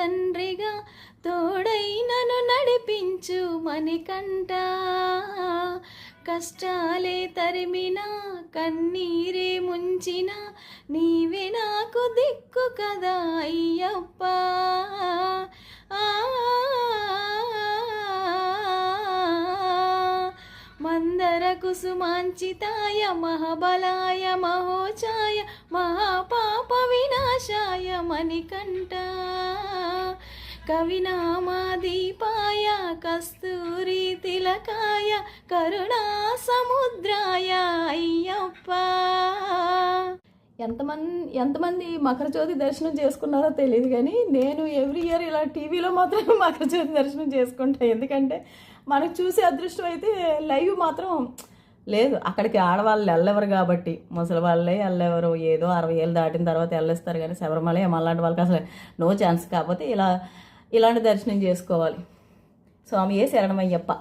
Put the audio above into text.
తండ్రిగా తోడైనను నడిపించు మణికంట కష్టాలే తరిమినా కన్నీరే ముంచిన నీవే నాకు దిక్కు కదా అయ్యప్ప. ఆ మందర కుసుమాంచితాయ మహాబలాయ మహోచాయ మహా మణికంఠ. కవినామాదీపాయ కస్తూరి తిలకాయ కరుణా సముద్రాయ అయ్యప్ప. ఎంతమంది ఎంతమంది మకర జ్యోతి దర్శనం చేసుకున్నారో తెలియదు కానీ నేను ఎవ్రీ ఇయర్ ఇలా టీవీలో మాత్రం మకర జ్యోతి దర్శనం చేసుకుంటాను ఎందుకంటే మనకు చూసే అదృష్టం అయితే లైవ్ మాత్రం లేదు అక్కడికి ఆడవాళ్ళు వెళ్ళెవరు కాబట్టి. ముసలి వాళ్ళే వెళ్ళెవరు ఏదో అరవై ఏళ్ళు దాటిన తర్వాత వెళ్ళేస్తారు కానీ శబరిమల మళ్ళాంటి వాళ్ళకి అసలు నో ఛాన్స్ కాకపోతే ఇలా ఇలాంటి దర్శనం చేసుకోవాలి. స్వామియే శరణమయ్యప్ప.